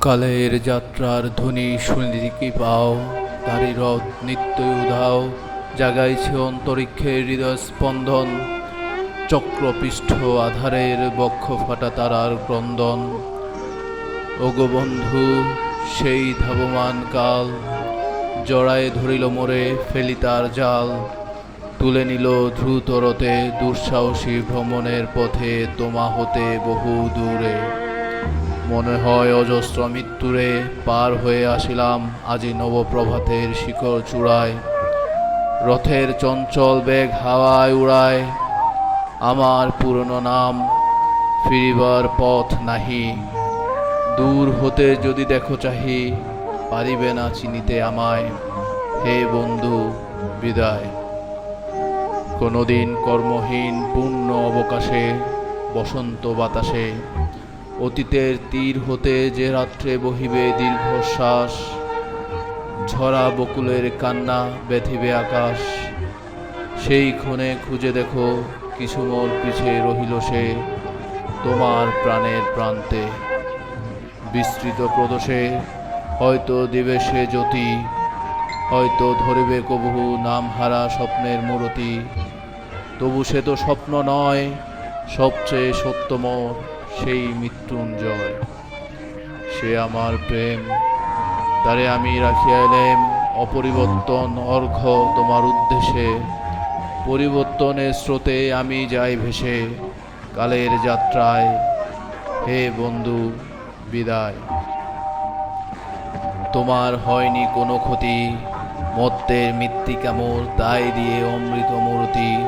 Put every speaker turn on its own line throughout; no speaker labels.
কালের যাত্রার ধ্বনি শুনিতে কি পাও? তারি রথ নিত্যই উধাও। জাগাইছে অন্তরিক্ষের হৃদয় স্পন্দন। চক্রপৃষ্ঠ আধারের বক্ষ ফাটা তারার ক্রন্দন। ওগো বন্ধু, সেই ধাবমান কাল। জড়ায় ধরিল মোরে ফেলি তার জাল। তুলে নিল দ্রুতরতে দুঃসাহসী ভ্রমণের পথে, তোমা হতে বহু দূরে। মনে হয় অজস্র মৃত্যুরে পার হয়ে আসিলাম আজি নবপ্রভাতের শিকড় চূড়ায়। রথের চঞ্চল বেগ হাওয়ায় উড়ায়। আমার পুরনো নাম ফিরিবার পথ নাহি। দূর হতে যদি দেখো চাহি, পারিবে না চিনিতে আমায়। হে বন্ধু, বিদায়। কোনোদিন কর্মহীন পূর্ণ অবকাশে, বসন্ত বাতাসে অতীতের তীর হতে যে রাত্রে বহিবে দীর্ঘশ্বাস, ঝরা বকুলের কান্না ব্যথিবে আকাশ, সেই ক্ষণে খুঁজে দেখো কিছু মোর পিছে রহিল সে তোমার প্রাণের প্রান্তে। বিস্তৃত প্রদোষে হয়তো দিবে সে জ্যোতি, হয়তো ধরিবে কবহু নামহারা স্বপ্নের মূরতি। তবু সে তো স্বপ্ন নয়, সবচেয়ে সত্যমর সেই মৃত্যুঞ্জয়। সে আমার প্রেম, তারে আমি রাখিয়া এলেম। অপরিবর্তন অর্ঘ তোমার উদ্দেশ্যে। পরিবর্তনের স্রোতে আমি যাই ভেসে। কালের যাত্রায়। হে বন্ধু, বিদায়। তোমার হয়নি কোনো ক্ষতি। মত্তের মৃত্তিকা মোর তাই দিয়ে অমৃত মূর্তি।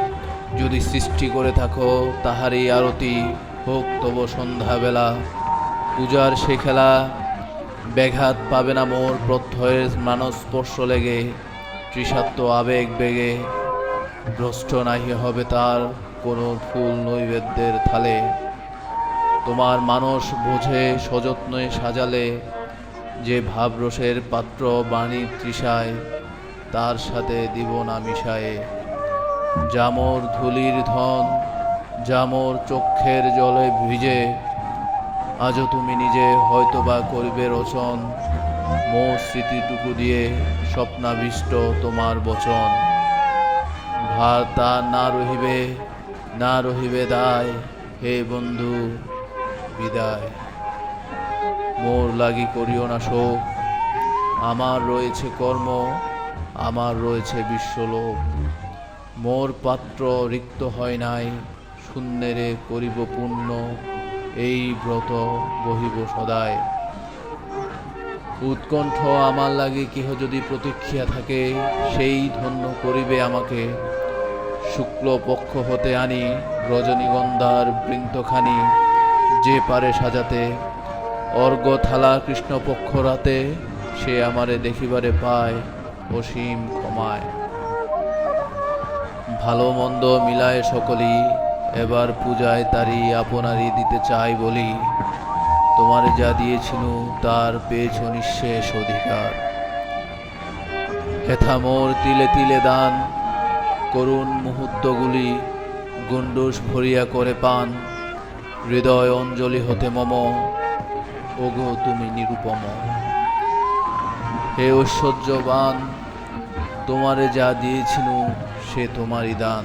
যদি সৃষ্টি করে থাকো, তাহারই আরতি। হোক তব সন্ধ্যাবেলা। পূজার সে খেলা ব্যাঘাত পাবে না মোর প্রত্যয়ের মানস স্পর্শ লেগে। তৃষাত্ম আবেগ বেগে। ভ্রষ্ট নাহি হবে তার কোনো ফুল নৈবেদ্যের থালে। তোমার মানস বোঝে সযত্নে সাজালে। যে ভাবরসের পাত্র বাণী তৃষায়, তার সাথে দিব না মিশায়ে। জামর ধুলির ধন জামর চক্ষের জলে ভিজে, আজও তুমি নিজে হয়তোবা করিবে রচন। মো স্মৃতিটুকু দিয়ে স্বপ্নাবিষ্ট তোমার বচন। ভার তা না রহিবে না রহিবে দায়, হে বন্ধু, বিদায়। মোর লাগি করিও না শোক। আমার রয়েছে কর্ম, আমার রয়েছে বিশ্বলোক। মোর পাত্র রিক্ত হয় নাই শূন্যেরে করিব পূর্ণ, এই ব্রত বহিব সদায়। উৎকণ্ঠ আমার লাগে কেহ যদি প্রতীক্ষিয়া থাকে, সেই ধন্য করিবে আমাকে। শুক্ল পক্ষ হতে আনি, রজনীগন্ধার বৃন্তখানি, যে পারে সাজাতে। অর্ঘ থালা কৃষ্ণপক্ষ রাতে, সে আমারে দেখিবারে পায়, অসীম ক্ষমায়। ভালো মন্দ মিলায় সকলই এবার পূজায় তারি আপনারই দিতে চাই বলি, তোমার যা দিয়েছিল তার পেয়েছ নিঃশেষ অধিকার। হেথা মোর তিলে তিলে দান, করুণ মুহূর্তগুলি গুন্ডুস ভরিয়া করে পান, হৃদয় অঞ্জলি হতে মম, ওগো তুমি নিরুপম। হে ঐশ্বর্যবান, তোমারে যা দিয়েছিল সে তোমারই দান।